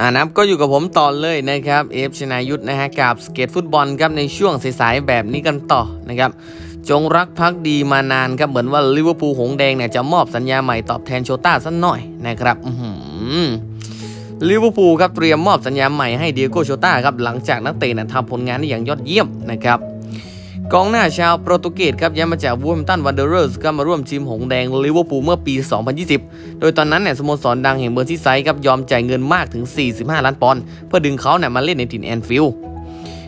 อ่านับก็อยู่กับผมต่อเลยนะครับเอฟชนายุทธนะฮะกับสเก็ตฟุตบอลครับในช่วงสายๆแบบนี้กันต่อนะครับจงรักภักดีมานานครับเหมือนว่าลิเวอร์พูลหงแดงเนี่ยจะมอบสัญญาใหม่ตอบแทนโชต้าสักหน่อยนะครับลิเวอร์พูลครับเตรียมมอบสัญญาใหม่ให้เดียโกโชต้าครับหลังจากนักเตะนั้นทำผลงานได้อย่างยอดเยี่ยมนะครับ กองหน้าชาวโปรตุเกสครับย้ายมาจากวูแฮมตันวันเดอร์เรอร์สก็มาร่วมทีมหงแดงลิเวอร์พูลเมื่อปี 2020 โดยตอนนั้นเนี่ยสโมสรดังแห่งเมอร์ซีไซด์ครับยอมจ่ายเงินมากถึง 45 ล้านปอนด์เพื่อดึงเขาเนี่ยมาเล่นในถิ่นแอนฟิลด์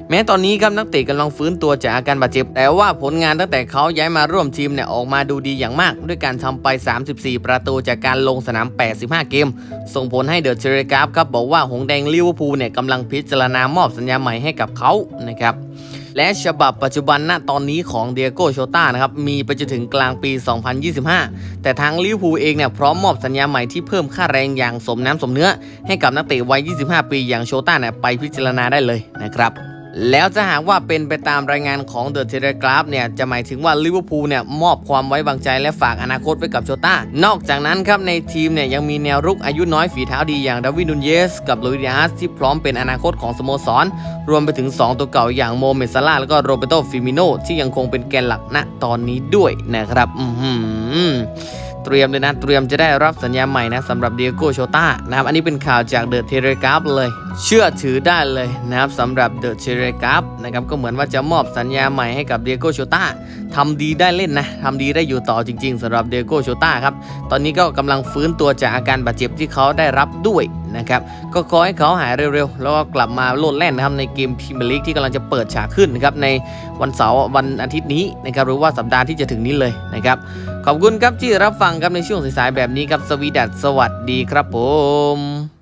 แม้ตอนนี้ครับนักเตะกำลังฟื้นตัวจากอาการบาดเจ็บ แต่ว่าผลงานตั้งแต่เขาย้ายมาร่วมทีมเนี่ยออกมาดูดีอย่างมาก ด้วยการทำไป 34 ประตูจากการลงสนาม 85 เกม ส่งผลให้เดอะเชเรกราฟครับบอกว่าหงแดงลิเวอร์พูลเนี่ยกำลังพิจารณามอบสัญญาใหม่ให้กับเขานะครับ และฉบับปัจจุบันณตอนนี้ของเดียโกโชต้านะครับมีไปจนถึงกลางปี 2025 แต่ทางลิเวอร์พูลเองเนี่ยพร้อมมอบสัญญาใหม่ที่เพิ่มค่าแรงอย่างสมน้ำสมเนื้อ ให้กับนักเตะวัย 25 ปีอย่างโชต้าเนี่ยไปพิจารณาได้เลยนะครับ แล้วจะหากว่าเป็นไปตามรายงานของเดอะเทเลกราฟเนี่ยจะหมายถึงว่าลิเวอร์พูลเนี่ยมอบความไว้วางใจและฝากอนาคตไว้กับโชต้านอกจากนั้นครับในทีมเนี่ยยังมีแนวรุกอายุน้อยฝีเท้าดีอย่างดาวิดนุนเยส กับลุยดิอาสที่พร้อมเป็นอนาคตของสโมสร รวมไปถึง 2 ตัวเก่าอย่างโมเมดซาลาแล้วก็โรเบโตฟิมิโนที่ยังคงเป็นแกนหลักณตอนนี้ด้วยนะครับอือหือเตรียมเลยนะ เตรียมจะได้รับสัญญาใหม่นะสำหรับเดียโกโชต้านะครับ อันนี้เป็นข่าวจากเดอะเทเลกราฟเลย เชื่อถือได้เลยนะครับสำหรับเดอะเทเลกราฟนะครับก็เหมือนว่าจะมอบสัญญาใหม่ให้กับเดียโกโชต้าทำดีได้เล่นนะทำดีได้อยู่ต่อจริง ๆสำหรับเดียโกโชต้าครับ ตอนนี้ก็กำลังฟื้นตัวจากอาการบาดเจ็บที่เขาได้รับด้วยนะครับก็ขอให้เขาหายเร็วๆ แล้วก็กลับมาโลดแล่นนะครับในเกมพรีเมียร์ลีกที่กำลังจะเปิดฉากขึ้นนะครับในวันเสาร์วันอาทิตย์นี้นะครับหรือว่าสัปดาห์ที่จะถึงนี้เลยนะครับขอบคุณครับที่รับฟังครับในช่วงสายๆแบบนี้ครับสวีดัสสวัสดีครับผม